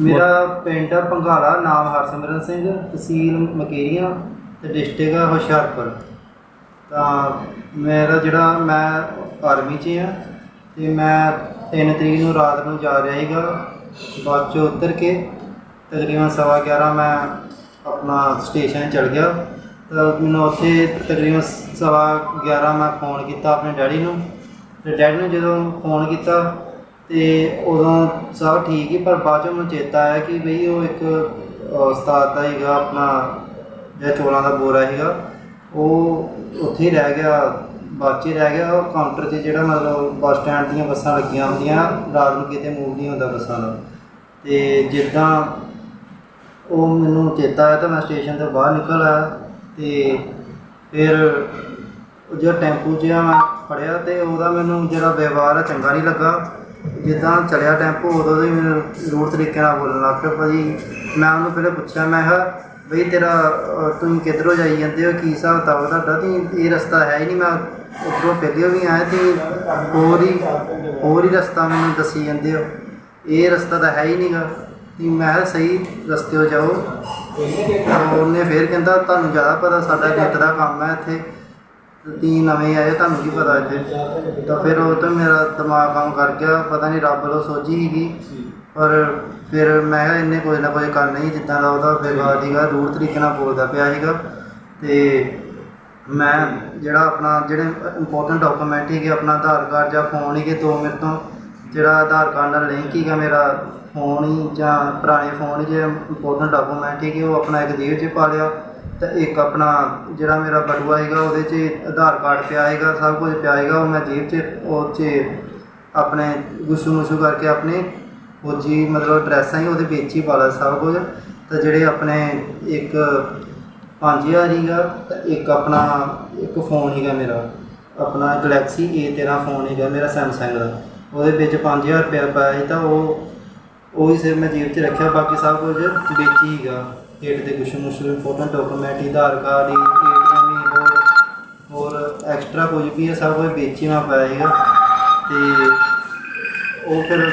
ਮੇਰਾ ਪਿੰਡ ਆ ਪੰਘਾਲਾ ਨਾਮ ਹਰਸਿਮਰਨ ਸਿੰਘ, ਤਹਿਸੀਲ ਮਕੇਰੀਆਂ ਤੇ ਡਿਸਟ੍ਰਿਕਟ ਆ ਹੁਸ਼ਿਆਰਪੁਰ। ਤਾਂ ਮੇਰਾ ਜਿਹੜਾ ਮੈਂ ਆਰਮੀ 'ਚ ਆ ਤੇ ਮੈਂ 3 ਤਰੀਕ ਨੂੰ ਰਾਤ ਨੂੰ ਜਾ ਰਿਹਾ ਸੀਗਾ ਬੱਸ 'ਚੋਂ ਉਤਰ ਕੇ। ਤਕਰੀਬਨ ਸਵਾ 11 ਮੈਂ ਆਪਣਾ ਸਟੇਸ਼ਨ ਚੜ ਗਿਆ। ਤਾਂ ਮੈਨੂੰ ਉੱਥੇ ਤਕਰੀਬਨ ਸਵਾ 11 ਮੈਂ ਫੋਨ ਕੀਤਾ ਆਪਣੇ ਡੈਡੀ ਨੂੰ। ਤੇ ਡੈਡੀ ਨੂੰ ਜਦੋਂ ਫੋਨ ਕੀਤਾ ਤੇ ਉਦੋਂ ਸਭ ਠੀਕ ਹੀ, ਪਰ ਬਾਅਦ ਚੋਂ ਮੈਨੂੰ ਚੇਤਾ ਆਇਆ ਕਿ ਬਈ ਉਹ ਇੱਕ ਉਸਤਾਦ ਦਾ ਹੀਗਾ ਆਪਣਾ, ਜਿਹੜਾ ਚੋਲਾਂ ਦਾ ਬੋਰਾ ਸੀਗਾ, ਉਹ ਉੱਥੇ ਹੀ ਰਹਿ ਗਿਆ ਬੱਸ 'ਚ ਹੀ ਰਹਿ ਗਿਆ, ਉਹ ਕਾਊਂਟਰ 'ਤੇ ਜਿਹੜਾ ਮਤਲਬ ਬੱਸ ਸਟੈਂਡ ਦੀਆਂ ਬੱਸਾਂ ਲੱਗੀਆਂ ਹੁੰਦੀਆਂ, ਰਾਤ ਨੂੰ ਕਿਤੇ ਮੂਵ ਨਹੀਂ ਹੁੰਦਾ ਬੱਸਾਂ ਦਾ। ਤੇ ਜਿੱਦਾਂ ਉਹ ਮੈਨੂੰ ਚੇਤਾ ਆਇਆ ਤਾਂ ਮੈਂ ਸਟੇਸ਼ਨ ਤੋਂ ਬਾਹਰ ਨਿਕਲ ਆਇਆ, ਤੇ ਫਿਰ ਉਹ ਟੈਂਪੂ ਜਿਹਾ ਮੈਂ ਫੜਿਆ, ਤੇ ਉਹਦਾ ਮੈਨੂੰ ਜਿਹੜਾ ਵਿਵਹਾਰ ਆ ਚੰਗਾ ਨਹੀਂ ਲੱਗਾ। ਜਿੱਦਾਂ ਚਲਿਆ ਟੈਂਪੂ ਉਦੋਂ ਹੀ ਮੈਨੂੰ ਰੂਟ ਤਰੀਕੇ ਨਾਲ ਬੋਲਣ ਲੱਗ ਪਿਆ। ਭਾਜੀ ਮੈਂ ਉਹਨੂੰ ਪਹਿਲੇ ਪੁੱਛਿਆ ਮੈਂ ਕਿਹਾ ਬਈ ਤੇਰਾ ਅਹ, ਤੁਸੀਂ ਕਿੱਧਰੋਂ ਜਾਈ ਜਾਂਦੇ ਹੋ? ਕੀ ਹਿਸਾਬ ਕਿਤਾਬ ਤੁਹਾਡਾ? ਤੁਸੀਂ ਇਹ ਰਸਤਾ ਹੈ ਹੀ ਨਹੀਂ। ਮੈਂ ਉੱਧਰੋਂ ਪਹਿਲੇ ਵੀ ਆਇਆ ਤੇ ਹੋਰ ਹੀ ਹੋਰ ਹੀ ਰਸਤਾ ਮੈਨੂੰ ਦੱਸੀ ਜਾਂਦੇ ਹੋ। ਇਹ ਰਸਤਾ ਤਾਂ ਹੈ ਹੀ ਨਹੀਂਗਾ ਤੇ ਮੈਂ ਕਿਹਾ ਸਹੀ ਰਸਤੇ 'ਤੇ ਜਾਓ। ਤਾਂ ਉਹਨੇ ਫੇਰ ਕਹਿੰਦਾ ਤੁਹਾਨੂੰ ਜ਼ਿਆਦਾ ਪਤਾ ਸਾਡਾ ਨਿੱਤ ਦਾ ਕੰਮ ਹੈ ਇੱਥੇ। ਤੁਸੀਂ ਨਵੇਂ ਆਏ ਤੁਹਾਨੂੰ ਕੀ ਪਤਾ ਇੱਥੇ? ਤਾਂ ਫਿਰ ਉਹ ਤੋਂ ਮੇਰਾ ਦਿਮਾਗ ਕੰਮ ਕਰ ਗਿਆ ਪਤਾ ਨਹੀਂ ਰੱਬ ਵੱਲੋਂ ਸੋਝੀ ਸੀਗੀ ਪਰ ਫਿਰ ਮੈਂ ਕਿਹਾ ਇਹਨੇ ਕੋਈ ਨਾ ਕੋਈ ਕਰਨਾ ਹੀ ਜਿੱਦਾਂ ਦਾ ਉਹਦਾ ਵਿਵਹਾਰ ਸੀਗਾ ਰੂਟ ਤਰੀਕੇ ਨਾਲ ਬੋਲਦਾ ਪਿਆ ਸੀਗਾ। ਤੇ ਮੈਂ ਜਿਹੜਾ ਆਪਣਾ ਜਿਹੜੇ ਇੰਪੋਰਟੈਂਟ ਡਾਕੂਮੈਂਟ ਸੀਗੇ ਆਪਣਾ ਆਧਾਰ ਕਾਰਡ ਜਾਂ ਫੋਨ ਸੀਗੇ ਦੋ ਮੇਰੇ ਤੋਂ ਜਿਹੜਾ ਆਧਾਰ ਕਾਰਡ ਨਾਲ ਲਿੰਕ ਸੀਗਾ ਮੇਰਾ ਫੋਨ ਹੀ ਜਾਂ ਪੁਰਾਣੇ ਫੋਨ ਜੇ ਇੰਪੋਰਟੈਂਟ ਡਾਕੂਮੈਂਟ ਸੀਗੇ ਉਹ ਆਪਣਾ ਇੱਕ ਜੇਬ 'ਚ ਪਾ ਲਿਆ। ਤੇ ਇੱਕ ਆਪਣਾ ਜਿਹੜਾ ਮੇਰਾ ਬਟੂਆ ਹੈਗਾ ਉਹਦੇ 'ਚ ਆਧਾਰ ਕਾਰਡ ਪਿਆ ਹੈਗਾ ਸਭ ਕੁਝ ਪਿਆ ਹੈਗਾ ਉਹ ਮੈਂ ਜੇਬ 'ਚ, ਉਹ 'ਚ ਆਪਣੇ ਗੁੱਸੂ ਮੁੱਸੂ ਕਰਕੇ ਆਪਣੇ ਫੌਜੀ ਮਤਲਬ ਡਰੈਸਾਂ ਹੀ ਉਹਦੇ ਵਿੱਚ ਹੀ ਪਾ ਲਿਆ ਸਭ ਕੁਝ। ਤੇ ਜਿਹੜੇ ਆਪਣੇ ਇੱਕ 5000 ਹੀਗਾ ਤੇ ਇੱਕ ਆਪਣਾ ਇੱਕ ਫੋਨ ਹੀਗਾ ਮੇਰਾ। ਆਪਣਾ ਗੈਲੈਕਸੀ A13 ਫੋਨ ਹੀਗਾ ਮੇਰਾ ਸੈਮਸੰਗ ਦਾ। ਉਹਦੇ ਵਿੱਚ 5000 ਰੁਪਇਆ ਪਾਇਆ ਸੀ, ਤਾਂ ਉਹ ਉਹ ਹੀ ਸਿਰ ਮੈਂ ਜੇਬ 'ਚ ਰੱਖਿਆ, ਬਾਕੀ ਸਭ ਕੁਝ ਵਿੱਚ ਹੀ ਹੀਗਾ ਏਟ ਦੇ ਕੁਛ ਮੁਸ਼ਕਿਲ ਇੰਪੋਰਟੈਂਟ ਡਾਕੂਮੈਂਟ ਹੀ ਆਧਾਰ ਕਾਰਡ ਹੀ ਏਟੀਐਮ ਹੀ ਹੋਰ ਹੋਰ ਐਕਸਟਰਾ ਕੁਝ ਵੀ ਹੈ, ਸਭ ਕੁਝ ਵਿੱਚ ਹੀ ਮੈਂ ਪਾਇਆ ਸੀਗਾ। ਤੇ ਉਹ ਫਿਰ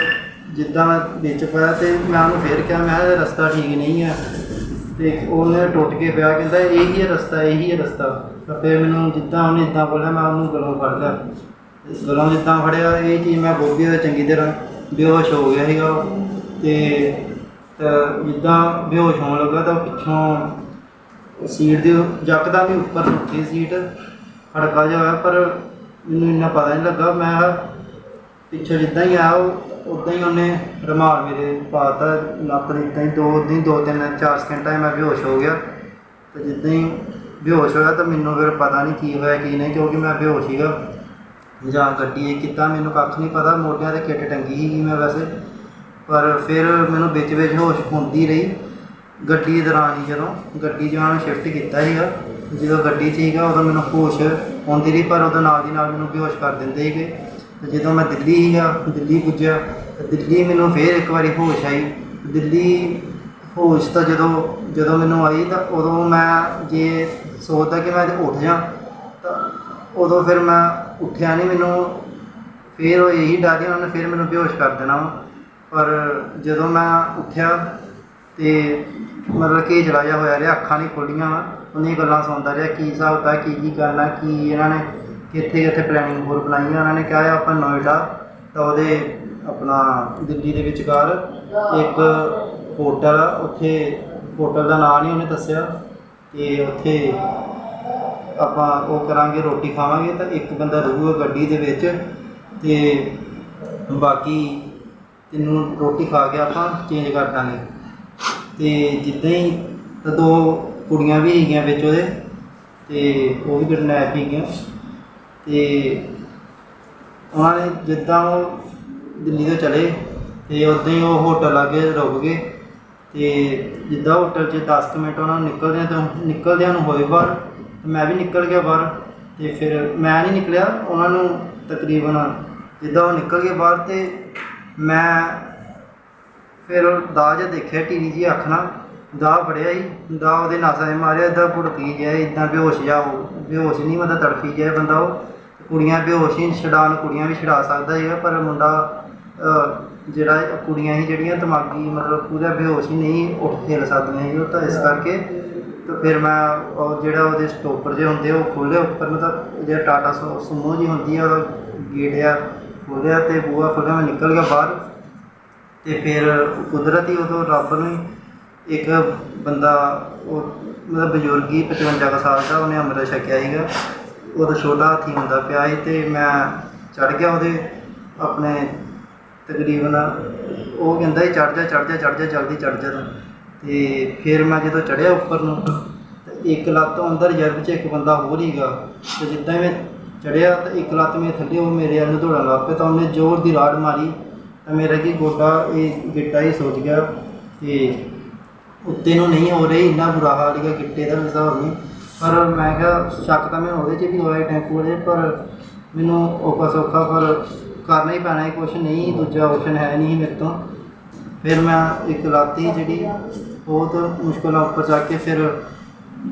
ਜਿੱਦਾਂ ਮੈਂ ਵਿੱਚ ਪਾਇਆ ਤੇ ਮੈਂ ਉਹਨੂੰ ਫੇਰ ਕਿਹਾ, ਮੈਂ ਕਿਹਾ ਇਹ ਰਸਤਾ ਠੀਕ ਨਹੀਂ ਹੈ। ਤੇ ਉਹਨੇ ਟੁੱਟ ਕੇ ਪਿਆ, ਕਹਿੰਦਾ ਇਹੀ ਹੈ ਰਸਤਾ, ਇਹੀ ਹੈ ਰਸਤਾ। ਤਾਂ ਫਿਰ ਮੈਨੂੰ ਜਿੱਦਾਂ ਉਹਨੇ ਇਦਾਂ ਬੋਲਿਆ, ਮੈਂ ਉਹਨੂੰ ਗਲੋਂ ਫੜ ਲਿਆ। ਤੇ ਗਲੋਂ ਜਿੱਦਾਂ ਫੜਿਆ, ਇਹ ਚੀਜ਼ ਮੈਂ ਬੋਬੀ ਦਾ ਚੰਗੀ ਤਰ੍ਹਾਂ ਬੇਹੋਸ਼ ਹੋ ਗਿਆ ਸੀਗਾ। ਉਹ। ਤੇ ਤਾਂ ਜਿੱਦਾਂ ਬੇਹੋਸ਼ ਹੋਣ ਲੱਗਾ ਤਾਂ ਪਿੱਛੋਂ ਸੀਟ ਦੇ ਜੱਕਦਾ ਵੀ ਉੱਪਰ ਉੱਠੀ ਸੀਟ ਖੜਕਾ ਜਿਹਾ ਹੋਇਆ, ਪਰ ਮੈਨੂੰ ਇੰਨਾ ਪਤਾ ਨਹੀਂ ਲੱਗਾ। ਮੈਂ ਕਿਹਾ, ਪਿੱਛੇ ਜਿੱਦਾਂ ਹੀ ਆਇਆ ਉਹ ਉਦਾਂ ਹੀ ਉਹਨੇ ਰਮਾਲ ਮੇਰੇ ਪਾਤਾ, ਲੱਕ ਦੇ ਇੱਦਾਂ ਹੀ ਦੋ ਦਿਨ ਦੋ, ਤਿੰਨ, ਚਾਰ ਸਕਿੰਟਾਂ 'ਚ ਮੈਂ ਬੇਹੋਸ਼ ਹੋ ਗਿਆ। ਤੇ ਜਿੱਦਾਂ ਹੀ ਬੇਹੋਸ਼ ਹੋਇਆ ਤਾਂ ਮੈਨੂੰ ਫਿਰ ਪਤਾ ਨਹੀਂ ਕੀ ਹੋਇਆ, ਕੀ ਨਹੀਂ, ਕਿਉਂਕਿ ਮੈਂ ਬੇਹੋਸ਼ ਸੀਗਾ। ਜਾਂ ਗੱਡੀ ਇਹ ਕਿੱਦਾਂ, ਮੈਨੂੰ ਕੱਖ ਨਹੀਂ ਪਤਾ। ਮੋਢਿਆਂ ਤੇ ਕਿੱਟ ਟੰਗੀ ਸੀਗੀ ਮੈਂ ਵੈਸੇ। ਪਰ ਫਿਰ ਮੈਨੂੰ ਵਿੱਚ ਵਿੱਚ ਹੋਸ਼ ਹੁੰਦੀ ਰਹੀ। ਗੱਡੀ ਦੌਰਾਨ ਹੀ ਜਦੋਂ ਗੱਡੀ ਜਦੋਂ ਸ਼ਿਫਟ ਕੀਤਾ ਸੀਗਾ, ਜਦੋਂ ਗੱਡੀ 'ਚ ਸੀਗਾ ਉਦੋਂ ਮੈਨੂੰ ਹੋਸ਼ ਆਉਂਦੀ ਰਹੀ, ਪਰ ਉਹਦੇ ਨਾਲ ਦੀ ਨਾਲ ਮੈਨੂੰ ਬੇਹੋਸ਼ ਕਰ ਦਿੰਦੇ ਸੀਗੇ। ਤੇ ਜਦੋਂ ਮੈਂ ਦਿੱਲੀ ਸੀਗਾ, ਦਿੱਲੀ ਪੁੱਜਿਆ ਦਿੱਲੀ ਮੈਨੂੰ ਫੇਰ ਇੱਕ ਵਾਰੀ ਹੋਸ਼ ਆਈ। ਦਿੱਲੀ ਹੋਸ਼ ਤਾਂ ਜਦੋਂ ਜਦੋਂ ਮੈਨੂੰ ਆਈ ਤਾਂ ਉਦੋਂ ਮੈਂ ਜੇ ਸੋਚਦਾ ਕਿ ਮੈਂ ਉੱਠ ਜਾ ਤਾਂ ਉਦੋਂ ਫਿਰ ਮੈਂ ਉੱਠਿਆ ਨਹੀਂ ਮੈਨੂੰ ਫਿਰ ਉਹ ਇਹੀ ਡਰ ਉਹਨਾਂ ਨੇ ਫਿਰ ਮੈਨੂੰ ਬੇਹੋਸ਼ ਕਰ ਦੇਣਾ ਵਾ। ਪਰ ਜਦੋਂ ਮੈਂ ਉੱਠਿਆ ਤੇ ਮਤਲਬ ਕਿ ਜਲਾ ਜਿਹਾ ਹੋਇਆ ਰਿਹਾ, ਅੱਖਾਂ ਨਹੀਂ ਖੋਲੀਆਂ ਵਾ ਉਹਨੇ ਗੱਲਾਂ ਸੁਣਦਾ ਰਿਹਾ, ਕੀ ਹਿਸਾਬ ਹੁੰਦਾ ਕੀ ਕੀ ਕਰਨਾ, ਕੀ ਇਹਨਾਂ ਨੇ ਕਿੱਥੇ ਕਿੱਥੇ ਪਲੈਨਿੰਗ ਹੋਰ ਬਣਾਈ ਆ ਉਹਨਾਂ ਨੇ ਕਿਹਾ ਆ ਆਪਾਂ ਨੋਇਡਾ ਤਾਂ ਉਹਦੇ ਆਪਣਾ ਦਿੱਲੀ ਦੇ ਵਿਚਕਾਰ ਇੱਕ ਹੋਟਲ ਆ, ਉੱਥੇ ਹੋਟਲ ਦਾ ਨਾਂ ਨਹੀਂ ਉਹਨੇ ਦੱਸਿਆ ਤੇ ਉੱਥੇ ਆਪਾਂ ਉਹ ਕਰਾਂਗੇ, ਰੋਟੀ ਖਾਵਾਂਗੇ ਤਾਂ ਇੱਕ ਬੰਦਾ ਰਹੂਗਾ ਗੱਡੀ ਦੇ ਵਿੱਚ ਤੇ ਬਾਕੀ ਤੈਨੂੰ ਰੋਟੀ ਖਾ ਕੇ ਆਪਾਂ ਚੇਂਜ ਕਰ ਦਾਂਗੇ। ਤੇ ਜਿੱਦਾਂ ਹੀ ਤਾਂ ਦੋ ਕੁੜੀਆਂ ਵੀ ਹੈਗੀਆਂ ਵਿੱਚ ਉਹਦੇ, ਤੇ ਉਹ ਵੀ ਕਿਡਨੈਪ ਹੈਗੀਆਂ। ਤੇ ਉਹਨਾਂ ਨੇ ਜਿੱਦਾਂ ਉਹ ਦਿੱਲੀ ਤੋਂ ਚਲੇ, ਤੇ ਉਦਾਂ ਹੀ ਉਹ ਹੋਟਲ ਲਾਗੇ ਰੁਕ ਗਏ। ਤੇ ਜਿੱਦਾਂ ਹੋਟਲ 'ਚ 10 ਕੁ ਮਿੰਟ ਉਹਨਾਂ ਨੂੰ ਨਿਕਲਦਿਆਂ ਤੋਂ, ਨਿਕਲਦਿਆਂ ਨੂੰ ਹੋਏ ਬਾਹਰ ਮੈਂ ਵੀ ਨਿਕਲ ਗਿਆ ਬਾਹਰ। ਤੇ ਫਿਰ ਮੈਂ ਨਹੀਂ ਨਿਕਲਿਆ, ਉਹਨਾਂ ਨੂੰ ਤਕਰੀਬਨ ਜਿੱਦਾਂ ਉਹ ਨਿਕਲ ਗਏ ਬਾਹਰ ਤੇ ਮੈਂ ਫਿਰ ਉਹ ਦਾਅ ਜਿਹਾ ਦੇਖਿਆ ਟੀਵੀ ਜੀ ਅੱਖ ਨਾਲ ਦਾਅ ਫੜਿਆ ਹੀ ਦਾਅ ਉਹਦੇ ਨਾਸਾਂ 'ਚ ਮਾਰਿਆ ਇਦਾਂ ਭੁੜਕੀ ਜਾਏ ਇਦਾਂ ਬੇਹੋਸ਼ ਜਾ ਹੋ ਬੇਹੋਸ਼ ਨਹੀਂ ਮਤਲਬ ਤੜਫੀ ਜਾਏ ਬੰਦਾ ਉਹ। ਕੁੜੀਆਂ ਬੇਹੋਸ਼ ਹੀ ਛਡਾਉਣ ਕੁੜੀਆਂ ਵੀ ਛਡਾ ਸਕਦਾ ਹੈਗਾ ਪਰ ਮੁੰਡਾ ਜਿਹੜਾ ਕੁੜੀਆਂ ਹੀ ਜਿਹੜੀਆਂ ਦਿਮਾਗੀ ਮਤਲਬ ਪੂਰਾ ਬੇਹੋਸ਼ ਹੀ ਨਹੀਂ, ਉੱਠ ਹਿੱਲ ਸਕਦੀਆਂ ਸੀ, ਉਹ ਤਾਂ ਇਸ ਕਰਕੇ ਤਾਂ ਫਿਰ ਮੈਂ ਉਹ ਜਿਹੜਾ ਉਹਦੇ ਸਟੋਪਰ ਜੇ ਹੁੰਦੇ ਉਹ ਖੋਲ੍ਹੇ ਉੱਪਰ ਨੂੰ ਤਾਂ ਜਿਹੜਾ ਟਾਟਾ ਸੂ- ਜੀ ਹੁੰਦੀ ਆ, ਉਹਦਾ ਗੇਟ ਆ ਖੋਲ੍ਹਿਆ ਤੇ ਬੂਹਾ ਖੋਲ੍ਹਿਆ ਮੈਂ ਨਿਕਲ ਗਿਆ ਬਾਹਰ ਤੇ ਫਿਰ ਕੁਦਰਤੀ ਉਦੋਂ ਰੱਬ ਨੇ ਇੱਕ ਬੰਦਾ, ਉਹ ਮਤਲਬ ਬਜ਼ੁਰਗ ਹੀ 55 ਕੁ ਸਾਲ ਦਾ, ਉਹਨੇ ਅੰਮ੍ਰਿਤ ਛਕਿਆ ਸੀਗਾ। ਉਹਦਾ ਛੋਟਾ ਹਾਥੀ ਹੁੰਦਾ ਪਿਆ ਸੀ ਤੇ ਮੈਂ ਚੜ ਗਿਆ ਉਹਦੇ ਆਪਣੇ ਤਕਰੀਬਨ, ਉਹ ਕਹਿੰਦਾ ਸੀ ਚੜ ਜਾ ਚੜ ਜਾ ਚੜ ਜਾ, ਜਲਦੀ ਚੜ ਜਾ ਤੂੰ। ਤੇ ਫਿਰ ਮੈਂ ਜਦੋਂ ਚੜਿਆ ਉੱਪਰ ਨੂੰ, ਤੇ ਇੱਕ ਲੱਤ ਤੋਂ ਅੰਦਰ ਰਿਜ਼ਰਵ 'ਚ ਇੱਕ ਬੰਦਾ ਹੋਰ ਹੀਗਾ ਤੇ ਜਿੱਦਾਂ ਹੀ ਮੈਂ ਚੜਿਆ ਤੇ ਇੱਕ ਲੱਤ ਮੇਰੇ ਥੱਲੇ, ਉਹ ਮੇਰੇ ਵੱਲ ਨੂੰ ਦੌੜਨ ਲੱਗ ਪਿਆ ਤਾਂ ਉਹਨੇ ਜ਼ੋਰ ਦੀ ਰਾੜ ਮਾਰੀ। ਤਾਂ ਮੇਰਾ ਕੀ ਗੋਡਾ, ਇਹ ਗਿੱਟਾ ਹੀ ਸੋਚ ਗਿਆ ਤੇ ਉੱਤੇ ਨੂੰ ਨਹੀਂ ਹੋ ਰਹੀ, ਇੰਨਾ ਬੁਰਾ ਹਾਲ ਹੈਗਾ ਗਿੱਟੇ ਦਾ ਹਿਸਾਬ ਨਹੀਂ ਪਰ ਮੈਂ ਕਿਹਾ, ਸ਼ੱਕ ਤਾਂ ਮੈਂ ਉਹਦੇ 'ਚ ਵੀ ਹੋਇਆ ਟੈਂਪੂ ਵਾਲੇ, ਪਰ ਮੈਨੂੰ ਔਖਾ ਸੌਖਾ ਪਰ ਕਰਨਾ ਹੀ ਪੈਣਾ ਹੈ, ਕੁਛ ਨਹੀਂ, ਦੂਜਾ ਆਪਸ਼ਨ ਹੈ ਨਹੀਂ ਮੇਰੇ ਤੋਂ। ਫਿਰ ਮੈਂ ਇੱਕ ਲਾਤੀ ਜਿਹੜੀ ਬਹੁਤ ਮੁਸ਼ਕਲ ਨਾਲ ਉੱਪਰ ਜਾ ਕੇ, ਫਿਰ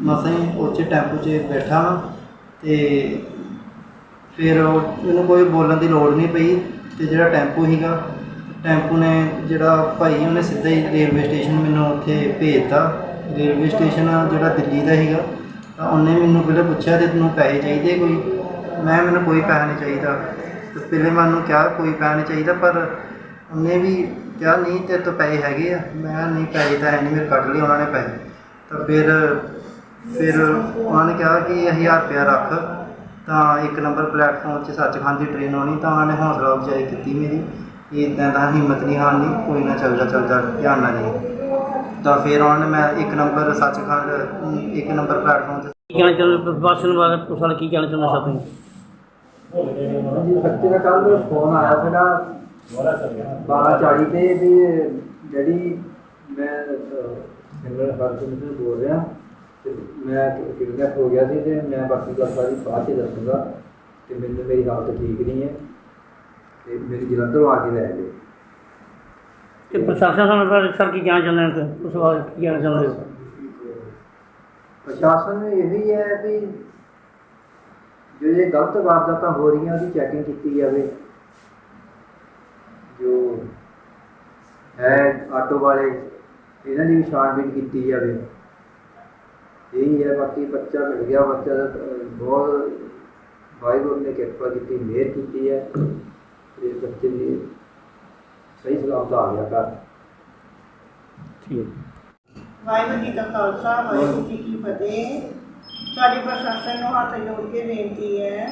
ਮਸਾਂ ਹੀ ਉਹ ਟੈਂਪੂ 'ਚ ਬੈਠਾ ਵਾਂ ਤੇ ਫਿਰ ਉਹ ਮੈਨੂੰ ਕੋਈ ਬੋਲਣ ਦੀ ਲੋੜ ਨਹੀਂ ਪਈ ਤੇ ਜਿਹੜਾ ਟੈਂਪੂ ਸੀਗਾ, ਟੈਂਪੂ ਨੇ ਜਿਹੜਾ ਭਾਈ ਉਹਨੇ ਸਿੱਧਾ ਹੀ ਰੇਲਵੇ ਸਟੇਸ਼ਨ ਮੈਨੂੰ ਉੱਥੇ ਭੇਜਤਾ। ਰੇਲਵੇ ਸਟੇਸ਼ਨ ਜਿਹੜਾ ਦਿੱਲੀ ਦਾ ਸੀਗਾ, ਤਾਂ ਉਹਨੇ ਮੈਨੂੰ ਪਹਿਲਾਂ ਪੁੱਛਿਆ ਤੇ ਤੈਨੂੰ ਪੈਸੇ ਚਾਹੀਦੇ ਕੋਈ? ਮੈਂ ਮੈਨੂੰ ਕੋਈ ਪੈਸਾ ਨਹੀਂ ਚਾਹੀਦਾ। ਤੇ ਪਹਿਲੇ ਮੈਂ ਉਹਨੂੰ ਕਿਹਾ ਕੋਈ ਪੈਸਾ ਨਹੀਂ ਚਾਹੀਦਾ, ਪਰ ਉਹਨੇ ਵੀ ਕਿਹਾ, ਨਹੀਂ ਤੇ ਤੋਂ ਪੈਸੇ ਹੈਗੇ ਆ। ਮੈਂ ਕਿਹਾ, ਨਹੀਂ, ਪੈਸੇ ਤਾਂ ਹੈ ਨਹੀਂ, ਮੇਰੇ ਕੱਢ ਲਏ ਉਹਨਾਂ ਨੇ ਪੈਸੇ। ਤਾਂ ਫਿਰ ਫਿਰ ਉਹਨਾਂ ਨੇ ਕਿਹਾ ਕਿ 1000 ਰੁਪਇਆ ਰੱਖ। ਤਾਂ ਇੱਕ ਨੰਬਰ ਪਲੇਟਫਾਰਮ 'ਚ ਸੱਚਖੰਡ ਦੀ ਟ੍ਰੇਨ ਆਉਣੀ ਤਾਂ ਉਹਨਾਂ ਨੇ ਹੌਸਲਾ ਅਫਜ਼ਾਈ ਕੀਤੀ ਮੇਰੀ ਕਿ ਇਦਾਂ ਦਾ ਹਿੰਮਤ ਨਹੀਂ ਹਾਰਨੀ ਕੋਈ ਨਾ ਚੱਲ ਜਾ ਚੱਲ ਜਾ ਧਿਆਨ ਨਾਲ ਜੀ ਤਾਂ ਫਿਰ ਉਹਨਾਂ ਨੇ ਮੈਂ ਇੱਕ ਨੰਬਰ ਸੱਚਖੰਡ ਇੱਕ ਨੰਬਰ ਪਲੇਟਫਾਰਮ 'ਤੇ ਕੀ ਕਹਿਣਾ ਚਾਹੁੰਦੇ ਪੁਲਿਸ ਵਾਲੇ ਕੀ ਕਹਿਣਾ ਚਾਹੁੰਦੇ ਸਾਥੀ ਜੀ ਬੱਚੇ ਦਾ ਕੱਲ ਫੋਨ ਆਇਆ ਸੀਗਾ 12:40 ਤੇ ਵੀ ਜਿਹੜੀ ਮੈਂ ਸਿਮਰਨ ਹਰਜਨ ਤੋਂ ਬੋਲ ਰਿਹਾ। ਤੇ ਮੈਂ ਕਿਡਨੈਪ ਹੋ ਗਿਆ ਸੀ ਤੇ ਮੈਂ ਬਾਕੀ ਗੱਲ ਸਾਰੀ ਬਾਅਦ ਚ ਦੱਸੂਗਾ ਤੇ ਮੈਨੂੰ ਮੇਰੀ ਹਾਲਤ ਠੀਕ ਨਹੀਂ ਹੈ ਤੇ ਮੇਰੀ ਜਲੰਧਰੋਂ ਆ ਕੇ ਲੈ ਗਏ। ਤੇ ਪ੍ਰਸ਼ਾਸਨ ਸਾਨੂੰ ਸਰ ਕੀ ਕਹਿਣਾ ਚਾਹੁੰਦੇ ਨੇ ਤੇ ਉਸ ਬਾਰੇ ਕੀ ਕਹਿਣਾ ਚਾਹੁੰਦੇ ਹੋ? ਪ੍ਰਸ਼ਾਸਨ ਨੂੰ ਇਹ ਵੀ ਹੈ ਵੀ ਜੋ ਇਹ ਗਲਤ ਵਾਰਦਾਤਾਂ ਹੋ ਰਹੀਆਂ ਉਹਦੀ ਚੈਕਿੰਗ ਕੀਤੀ ਜਾਵੇ। ਜੋ ਹੈ ਆਟੋ ਵਾਲੇ ਇਹਨਾਂ ਦੀ ਵੀ ਛਾਣਬੀਣ ਕੀਤੀ ਜਾਵੇ। ਇਹੀ ਹੈ ਬਾਕੀ ਬੱਚਾ ਮਿਲ ਗਿਆ ਬੱਚਾ ਦਾ ਬਹੁਤ ਵਾਹਿਗੁਰੂ ਨੇ ਕਿਰਪਾ ਕੀਤੀ ਮਿਹਰ ਕੀਤੀ ਹੈ। ਤੇ ਬੱਚੇ ਦੀ ਸਹੀ ਸਲਾਮਤ ਆ ਗਿਆ ਘਰ। ਠੀਕ। ਵਾਹਿਗੁਰੂ ਜੀ ਕਾ ਖਾਲਸਾ ਵਾਹਿਗੁਰੂ ਜੀ ਕੀ ਫਤਿਹ। ਸਾਡੇ ਪ੍ਰਸ਼ਾਸਨ ਨੂੰ ਹੱਥ ਜੋੜ ਕੇ ਬੇਨਤੀ ਹੈ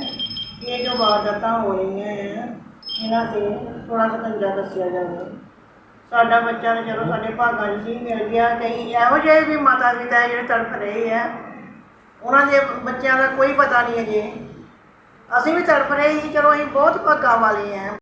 ਕਿ ਇਹ ਜੋ ਵਾਰਦਾਤਾਂ ਹੋ ਰਹੀਆਂ ਹੈ ਇਹਨਾਂ ਤੇ ਥੋੜਾ ਸਕੰਜਾ ਦੱਸਿਆ ਜਾਵੇ। ਸਾਡਾ ਬੱਚਾ ਤਾਂ ਚਲੋ ਸਾਡੇ ਭਾਗਾਂ 'ਚ ਸੀ, ਮਿਲ ਗਿਆ, ਕਈ ਇਹੋ ਜਿਹੇ ਵੀ ਮਾਤਾ ਪਿਤਾ ਹੈ ਜਿਹੜੇ ਤੜਫ ਰਹੇ ਹੈ ਉਹਨਾਂ ਦੇ ਬੱਚਿਆਂ ਦਾ ਕੋਈ ਪਤਾ ਨਹੀਂ ਅਜੇ। ਅਸੀਂ ਵੀ ਤੜਫ ਰਹੇ ਸੀ, ਚਲੋ ਅਸੀਂ ਬਹੁਤ ਭਾਗਾਂ ਵਾਲੇ ਹਾਂ